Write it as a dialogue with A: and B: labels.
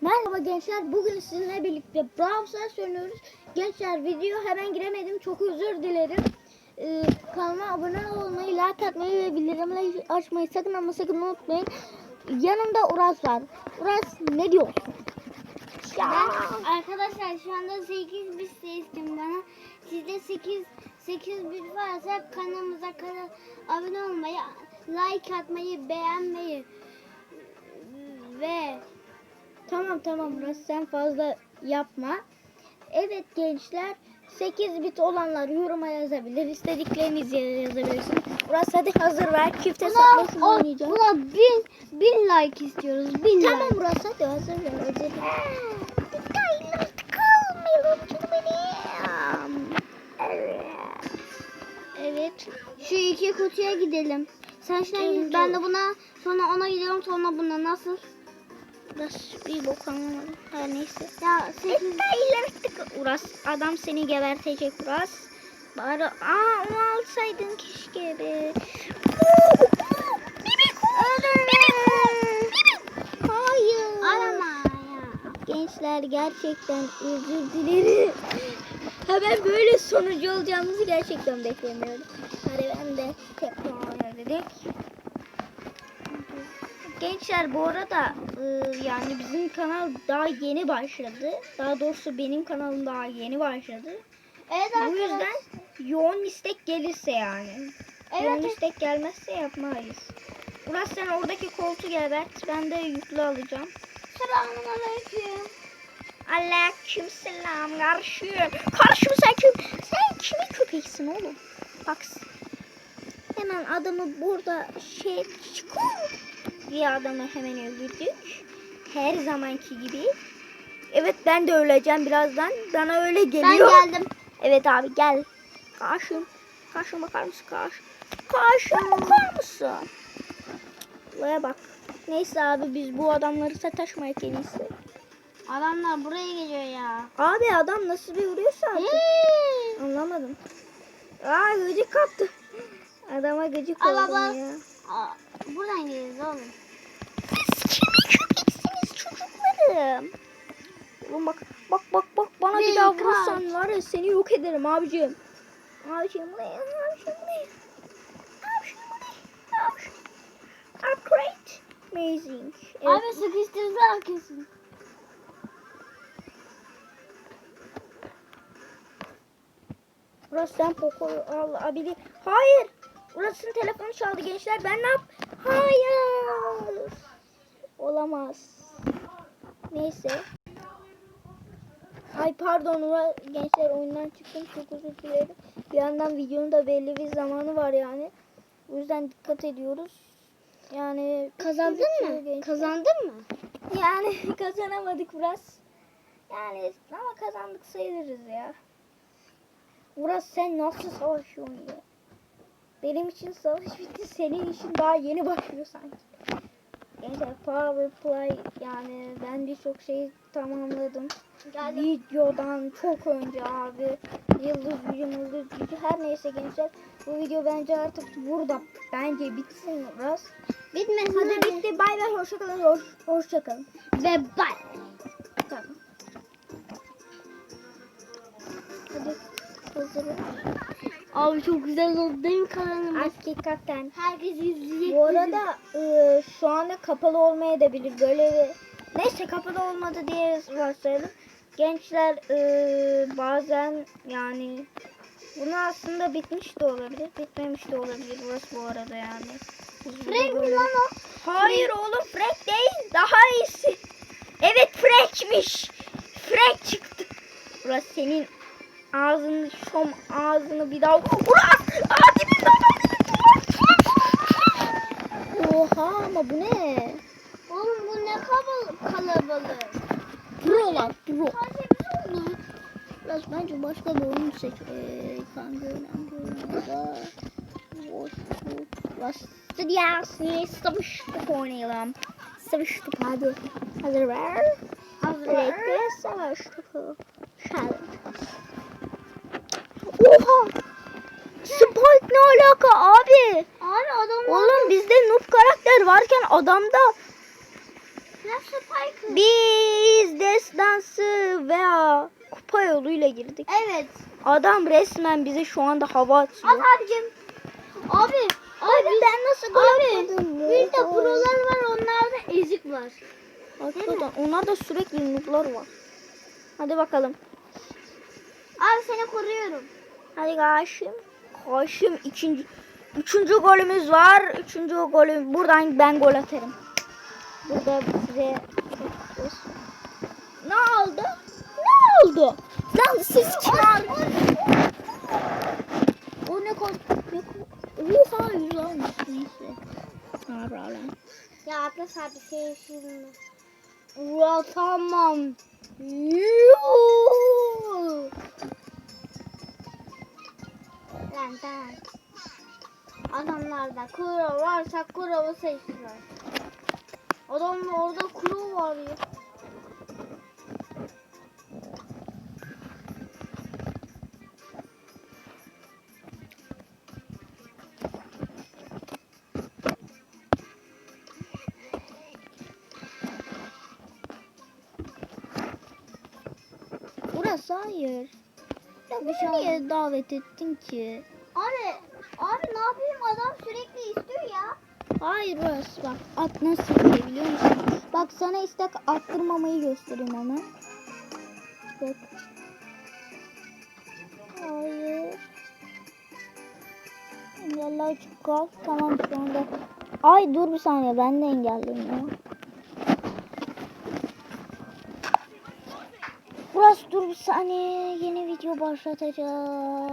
A: Merhaba gençler. Bugün sizinle birlikte Brawl Stars. Gençler video hemen giremedim. Çok özür dilerim. Ee, kanalıma abone olmayı, like atmayı ve bildirimleri açmayı sakın ama sakın unutmayın. Yanımda Uras var. Uras ne diyorsun? Ya.
B: Arkadaşlar şu anda 8 bit seçtim bana. Sizde 8 8 bit varsa kanalımıza kana, abone olmayı, like atmayı, beğenmeyi ve
A: Tamam tamam Uras sen fazla yapma. Evet gençler 8 bit olanlar yoruma yazabilir. İstediklerinizi yazabilirsiniz. Uras hadi hazır ver. Çift hesaplaşma
B: buna, o,
A: oynayacağız.
B: buna bin, bin like istiyoruz. Bin
A: Tamam
B: like.
A: Murat hadi hazır ver. Ver. Detaylar kalmayalım canım benim.
B: Evet. Şu iki kutuya gidelim. Sen şuna git. Ben de buna sonra ona gidiyorum sonra buna nasıl?
A: Biraz bir bok anlamadım. Her neyse.
B: Ya 8
A: Detaylar tık. Uras adam seni gebertecek Uras. Bari aa onu alsaydın keşke be. Hayır.
B: arama ya.
A: Gençler gerçekten özür dilerim. Hemen böyle sonucu olacağımızı gerçekten beklemiyordum. Hadi ben de tekrar dedik. Gençler bu arada e, yani bizim kanal daha yeni başladı. Daha doğrusu benim kanalım daha yeni başladı.
B: Evet
A: Bu yüzden yoğun istek gelirse yani. yoğun
B: Evet.
A: istek gelmezse yapmayız. Uras sen oradaki koltuğu gebert. Ben de yüklü alacağım.
B: Selamünaleyküm.
A: Aleyküm selam karşım. Karşım sen kim? Sen kimin köpeksin oğlum? Bak. Hemen adamı burada şey çıkıyor. Bir adamı hemen öldürdük. Her zamanki gibi. Evet ben de öleceğim birazdan. Bana öyle
B: Ben
A: geliyor.
B: geldim.
A: Evet abi gel. Karşım. Karşım bakar mısın karşı? Karşım bakar mısın? Buraya bak. Neyse abi biz bu adamları sataşmayık en iyisi.
B: Adamlar buraya geliyor ya.
A: Abi adam nasıl bir vuruyorsa artık.
B: Hii.
A: Anlamadım. Aa gıcık kaptı. Adama gıcık oldum ya.
B: Aa, buradan geliriz oğlum.
A: Siz kimin köpeksiniz çocuklarım? Oğlum bak bak bak bak bana bir
B: Bir
A: daha
B: kaç.
A: vurursan var ya seni yok ederim abicim. Abicim bu ne? Abicim bu ne? Abicim bu ne? Abicim. Upgrade. Amazing. Evet.
B: Abi sıkıştırdılar kesin.
A: Burası sen Poco al abili. Hayır. Burasının telefonu çaldı gençler. Ben ne yap? Hayır. Olamaz. Neyse. Ay pardon gençler oyundan çıktım çok özür dilerim. Bir yandan videonun da belli bir zamanı var yani. O yüzden dikkat ediyoruz. Yani
B: Kazandın mı?
A: gençler.
B: Kazandın mı?
A: Yani kazanamadık biraz. Yani ama kazandık sayılırız ya. Uras sen nasıl savaşıyorsun ya? Benim için savaş bitti. Senin için daha yeni başlıyor sanki. Gençler power play yani ben birçok şeyi tamamladım.
B: Geldim.
A: Videodan çok önce abi. Yıldız gücü, yıldız gücü her neyse gençler. Bu video bence artık burada bence bitsin biraz.
B: Bitmesin
A: Hadi
B: hadi.
A: bitti. Bay bay. Hoşçakalın. Hoş, hoşçakalın.
B: Ve bay. Abi çok güzel oldu değil mi kanalımız?
A: Hakikaten.
B: Herkes izleyecek.
A: Bu arada e, şu anda kapalı olmayabilir. Böyle bir... Neyse kapalı olmadı diye varsayalım. Gençler e, bazen yani bunu aslında bitmiş de olabilir. Bitmemiş de olabilir burası bu arada yani.
B: Frank mi lan o?
A: Hayır oğlum Frank değil. Daha iyisi. Evet Frank'miş. Frank çıktı. Burası senin ağzını şom ağzını bir daha. Ulan! Hadi bir daha. Oha ama bu ne?
B: Oğlum bu ne kabal kalabalık.
A: Pro lan pro. Biraz bence başka bir oyun seç. Eee kanka Bastır ya. Savaştık oynayalım. Savaştık hadi. Hazır ver.
B: Hazır.
A: Bekle savaştık. Challenge. Oha! Spike ne alaka abi?
B: Abi adam
A: Oğlum bizde noob karakter varken adamda
B: Spike?
A: bir dansı veya kupa yoluyla girdik.
B: Evet.
A: Adam resmen bize şu anda hava atıyor.
B: Abicim. Abi. Abi,
A: ben nasıl gol
B: Abi.
A: atmadım?
B: Bir de prolar var onlarda ezik var.
A: Hakikaten onlarda sürekli nuklar var. Hadi bakalım.
B: Abi seni koruyorum.
A: Hadi Kaşım. Kaşım ikinci. Üçüncü golümüz var. Üçüncü golüm. Buradan ben gol atarım. Burada size ne oldu? Ne oldu? Lan siz kim O ne? Ne kol? Oha yüz almış. Neyse. Ne lan?
B: Ya Atlas abi şey şimdi.
A: Ura tamam.
B: Adamlarda kuro varsa kurovu seçtiler. Adamın orada kuro var ya.
A: Burası hayır. Ya
B: Bir şey
A: beni niye davet ettin ki?
B: Abi, abi ne yapayım adam sürekli istiyor ya.
A: Hayır burası bak. At nasıl şey biliyor musun? Bak sana istek attırmamayı göstereyim hemen. Bak. Hayır. Engelle açık kal. Tamam şu anda. Ay dur bir saniye ben de engelliyim ya. Burası dur bir saniye. Yeni video başlatacağım.